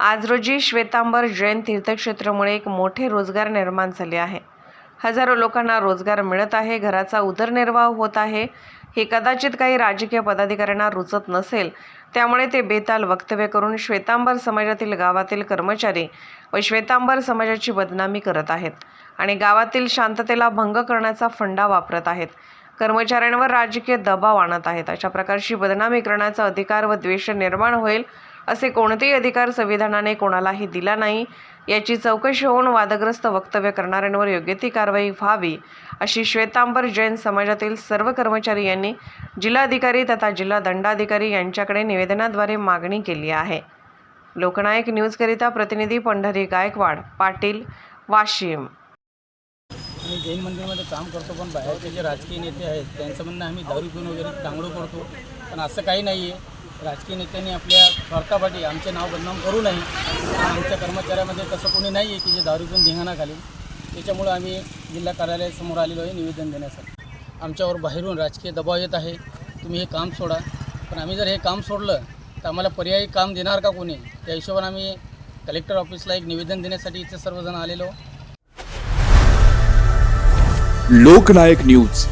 आज रोजी श्वेतांबर जैन तीर्थक्षेत्रामुळे एक मोठे रोजगार निर्माण झाले आहे. हजारो लोकांना रोजगार मिळत आहे घराचा उदरनिर्वाह होत आहे. हे कदाचित काही राजकीय पदाधिकाऱ्यांना रुचत नसेल. त्यामुळे ते बेताल वक्तव्य करून श्वेतांबर समाजातील गावातील कर्मचारी व श्वेतांबर समाजाची बदनामी करत आहेत आणि गावातील शांततेला भंग करण्याचा फंडा वापरत आहेत. कर्मचाऱ्यांवर राजकीय दबाव आणत आहेत. अशा प्रकारची बदनामी करण्याचा अधिकार व द्वेष निर्माण होईल असे कोणतेही अधिकार संविधानाने कोणालाही दिला नाही. याची चौकशी होऊन वादग्रस्त वक्तव्य करणाऱ्यांवर योग्य ती कारवाई व्हावी अशी श्वेतांबर जैन समाजातील सर्व कर्मचारी यांनी जिल्हाधिकारी तथा जिल्हा दंडाधिकारी यांच्याकडे निवेदनाद्वारे मागणी केली आहे. लोकनायक न्यूजकरिता प्रतिनिधी पंढरी गायकवाड पाटील वाशिम. जैन मंदिरमध्ये काम करतो पण बाहेरचे जे राजकीय नेते आहेत त्यांचं म्हणणं आम्ही दारू पिऊन वगैरे दांगडो करतो पण असं काही नाही आहे राजकीय नेत्यांनी आपल्या स्वार्थापाठी आमचे नाव बदनाम करू नये. आमच्या कर्मचाऱ्यामध्ये तसं कोणी नाही आहे की जे दारू घेऊन धिंगाणा घालेल त्याच्यामुळं आम्ही जिल्हा कार्यालयासमोर आलेलो आहे निवेदन देण्यासाठी. आमच्यावर बाहेरून राजकीय दबाव येत आहे. तुम्ही हे काम सोडा. पण आम्ही जर हे काम सोडलं तर आम्हाला पर्यायी काम देणार का कोणी? त्या हिशोबाने आम्ही कलेक्टर ऑफिसला एक निवेदन देण्यासाठी इथे सर्वजण आलेलो. लोकनायक न्यूज.